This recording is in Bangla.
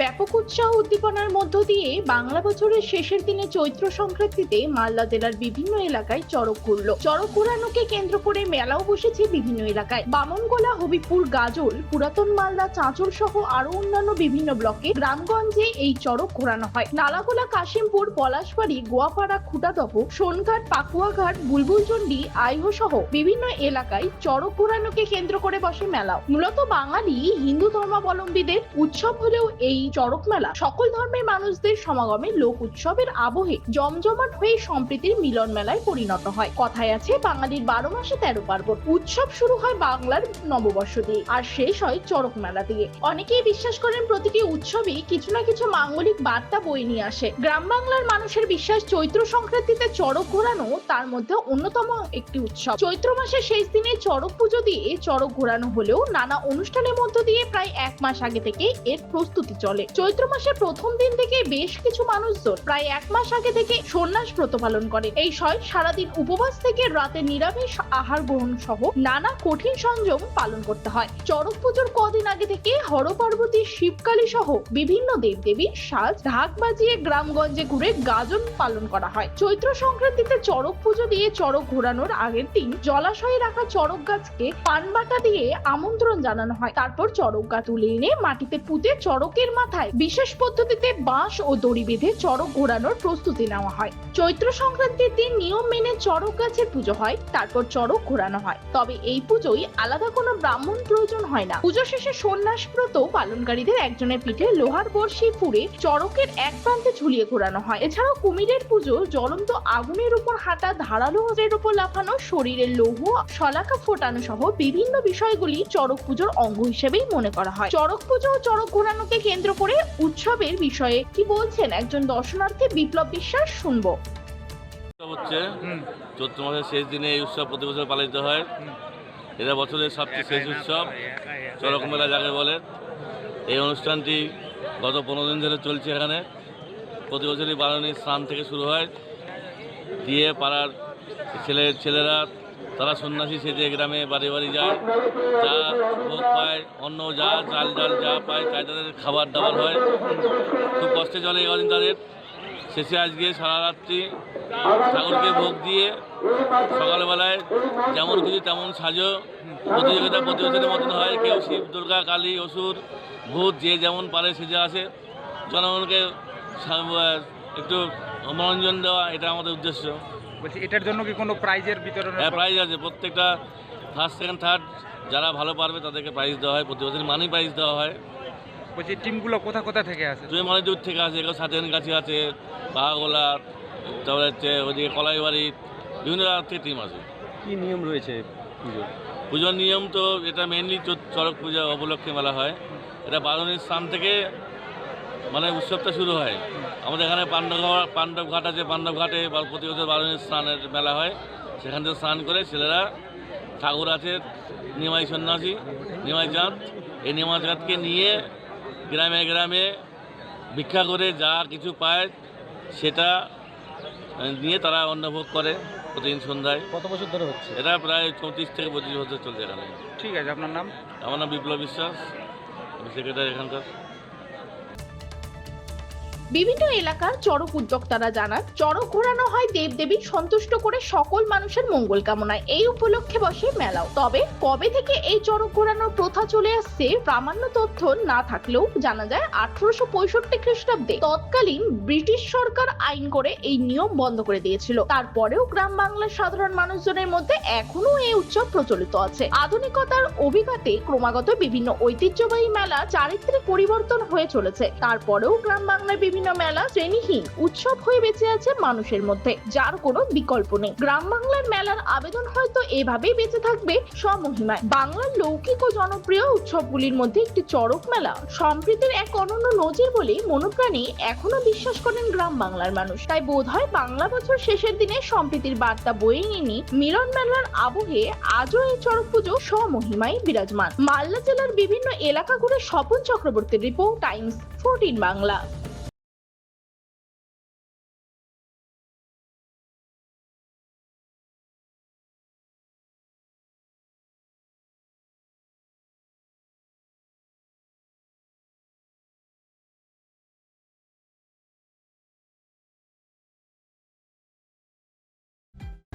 ব্যাপক উৎসাহ উদ্দীপনার মধ্য দিয়ে বাংলা বছরের শেষের দিনে চৈত্র সংক্রান্তিতে মালদা জেলার বিভিন্ন এলাকায় চড়ক ঘুরল। চড়ক ঘোরানোকে কেন্দ্র করে মেলাও বসেছে বিভিন্ন এলাকায়। বামনগোলা হবিপুর গাজল, পুরাতন মালদা চাঁচল সহ আরও অন্যান্য বিভিন্ন ব্লকে গ্রামগঞ্জে এই চড়ক ঘোরানো হয়। নালাগোলা, কাশিমপুর, পলাশবাড়ি, গোয়াপাড়া খুটাদহ সোনঘাট, পাকুয়াঘাট, বুলবুলচন্ডি, আইহো সহ বিভিন্ন এলাকায় চড়ক ঘোরানোকে কেন্দ্র করে বসে মেলাও। মূলত বাঙালি হিন্দু ধর্মাবলম্বীদের উৎসব হলেও এই চড়ক মেলা সকল ধর্মের মানুষদের সমাগমে লোক উৎসবের আবহে জমজমাট হয়ে সম্প্রীতির মিলন মেলায় পরিণত হয়। কথায় আছে, বাঙালির বারো মাসে তেরো পার্বণ। উৎসব শুরু হয় বাংলার নববর্ষ দিয়ে, আর শেষ হয় চড়ক মেলা দিয়ে। অনেকেই বিশ্বাস করেন প্রতিটি উৎসবই কিছু না কিছু মাঙ্গলিক বার্তা বয়ে নিয়ে আসে। গ্রাম বাংলার মানুষের বিশ্বাস চৈত্র সংক্রান্তিতে চড়ক ঘোরানো তার মধ্যে অন্যতম একটি উৎসব। চৈত্র মাসের শেষ দিনে চড়ক পুজো দিয়ে চড়ক ঘোরানো হলেও নানা অনুষ্ঠানের মধ্য দিয়ে প্রায় এক মাস আগে থেকে এর প্রস্তুতি চলে। চৈত্র মাসের প্রথম দিন থেকে বেশ কিছু মানুষজন প্রায় এক মাস আগে থেকে সন্ন্যাস ব্রত পালন করে এই সময় সারাদিন উপবাস থেকে রাতে নিরামিষ আহার গ্রহণ সহ নানা কঠিন সংযম পালন করতে হয়। চড়ক পুজোর কদিন আগে থেকে হর পার্বতী, শিবকালী সহ বিভিন্ন দেবদেবীর সাজ ঢাক বাজিয়ে গ্রামগঞ্জে ঘুরে গাজন পালন করা হয়। চৈত্র সংক্রান্তিতে চড়ক পুজো দিয়ে চড়ক ঘোরানোর আগের দিন জলাশয়ে রাখা চড়ক গাছকে পানবাটা দিয়ে আমন্ত্রণ জানানো হয়। তারপর চড়ক গাছ তুলে এনে মাটিতে পুঁতে চড়কের মাথায় বিশেষ পদ্ধতিতে বাঁশ ও দড়ি বেঁধে চড়ক ঘোরানোর প্রস্তুতি নেওয়া হয়। চৈত্র সংক্রান্তির দিন নিয়ম মেনে চড়ক গাছের পুজো হয়, তারপর চড়ক ঘোরানো হয়। তবে এই পুজোয় আলাদা কোনো ব্রাহ্মণ প্রয়োজন হয় না। পুজো শেষে সন্ন্যাস ব্রত পালনকারীদের একজনের পিঠে লোহার বর্ষি ফুড়ে চড়কের এক প্রান্তে ঝুলিয়ে ঘোরানো হয়। এছাড়াও কুমিরের পুজো জ্বলন্ত আগুনের উপর হাঁটা, ধারালো উপর লাফানো, শরীরের লৌহ, শলাকা ফোটানো সহ বিভিন্ন বিষয়গুলি চড়ক পুজোর অঙ্গ হিসেবেই মনে করা হয়। চড়ক পুজো ও চড়ক ঘোরানোকে কেন্দ্র করে উৎসবের বিষয়ে কি বলছেন একজন দর্শনার্থী বিপ্লব বিশ্বাস শুনব। হচ্ছে, চৈত্র মাসের শেষ দিনে এই উৎসব প্রতি বছর পালিত হয়। এটা বছরের সবচেয়ে শেষ উৎসব চড়ক মেলা যাকে বলে। এই অনুষ্ঠানটি গত পনেরো দিন ধরে চলছে এখানে। প্রতি বছরই বারণী স্নান থেকে শুরু হয়। দিয়ে পাড়ার ছেলে ছেলেরা তারা সন্ন্যাসী সেজে গ্রামে বাড়ি বাড়ি যায়। যা ভোগ পায় অন্য যা, চাল ডাল যা পায় তাই তাদের খাবার দাবার হয়। খুব কষ্টে চলে কদিন তাদের। শেষে আজকে সারা রাত্রি ঠাকুরকে ভোগ দিয়ে সকালবেলায় যেমন খুশি তেমন সাজো। প্রতিযোগিতা প্রতি বছরের মতন হয়। কেউ শিব, দুর্গা, কালী, অসুর, ভূত, যে যেমন পারে সেজে আসে। জনগণকে একটু মনোরঞ্জন দেওয়া, এটা আমাদের উদ্দেশ্য। বলছি এটার জন্য কি কোনো প্রাইজের বিতরণ হ্যাঁ প্রাইজ আছে। প্রত্যেকটা ফার্স্ট সেকেন্ড থার্ড যারা ভালো পারবে তাদেরকে প্রাইজ দেওয়া হয়। প্রতি বছর মানি প্রাইজ দেওয়া হয়। বলছি টিমগুলো কোথা কোথা থেকে আসে? তুমি মানে দূর থেকে আছে এগুলো সাতেন গাছি আছে। বাহাগোলা তারপরে হচ্ছে ওইদিকে কলাইবাড়ি বিভিন্ন জায়গা থেকে টিম আছে কি নিয়ম রয়েছে পুজোর? পুজোর নিয়ম তো এটা মেনলি চড়ক পূজা উপলক্ষে মেলা হয়। এটা বারণীর স্থান থেকে মানে উৎসবটা শুরু হয়। আমাদের এখানে পাণ্ডব পাণ্ডব ঘাট আছে পাণ্ডব ঘাটে বা- প্রতি বছর বারণীর স্নানের মেলা হয়। সেখান থেকে স্নান করে ছেলেরা ঠাকুর আছে নিমাই সন্ন্যাসী নিমাই চাঁদ এই নিমাই চাঁদকে নিয়ে গ্রামে গ্রামে ভিক্ষা করে যা কিছু পায় সেটা নিয়ে তারা অন্নভোগ করে প্রতিদিন সন্ধ্যায়। কত বছর ধরে হচ্ছে? এটা প্রায় চৌত্রিশ থেকে পঁচিশ বছর চলছে এখানে। ঠিক আছে আপনার নাম? আমার নাম বিপ্লব বিশ্বাস আমি সেক্রেটারি এখানকার। বিভিন্ন এলাকার চড়ক উদ্যোক্তারা জানান চড়ক ঘোরানো হয় দেবদেবীর সন্তুষ্ট করে সকল মানুষের মঙ্গল কামনায়। এই উপলক্ষে বসে মেলাও। তবে কবে থেকে এই চড়ক ঘোরানোর প্রথা চলে আসছে প্রামাণ্য তথ্য না থাকলেও জানা যায় আঠারোশো পঁয়ষট্টি খ্রিস্টাব্দে তৎকালীন ব্রিটিশ সরকার আইন করে এই নিয়ম বন্ধ করে দিয়েছিল। তারপরেও গ্রাম বাংলার সাধারণ মানুষজনের মধ্যে এখনও এই উৎসব প্রচলিত আছে। আধুনিকতার অভিঘাতে ক্রমাগত বিভিন্ন ঐতিহ্যবাহী মেলা চারিত্রিক পরিবর্তন হয়ে চলেছে। তারপরেও গ্রাম বাংলার বিভিন্ন মেলা শ্রেণীহীন। উৎসব হয়ে বেঁচে আছে মানুষের মধ্যে। যার কোনো বিকল্প নেই। গ্রাম বাংলার মেলার আবেদন হয়তো এভাবেই বেঁচে থাকবে স্বমহিমায়। বাংলার লৌকিক ও জনপ্রিয় উৎসবগুলির মধ্যে একটি চড়ক মেলা। সম্প্রীতির এক অনন্য নজির বলে মনোপ্রাণে এখনও বিশ্বাস করেন গ্রাম বাংলার মানুষ। তাই বোধ হয় বাংলা বছর শেষের দিনে সম্প্রীতির বার্তা বয়ে নিয়ে মিলন মেলার আবহে আজও এই চড়ক পুজো স্বমহিমায় বিরাজমান। মালদা জেলার বিভিন্ন এলাকা ঘুরে স্বপন চক্রবর্তীর রিপোর্ট, টাইমস, ফোরটিন বাংলা।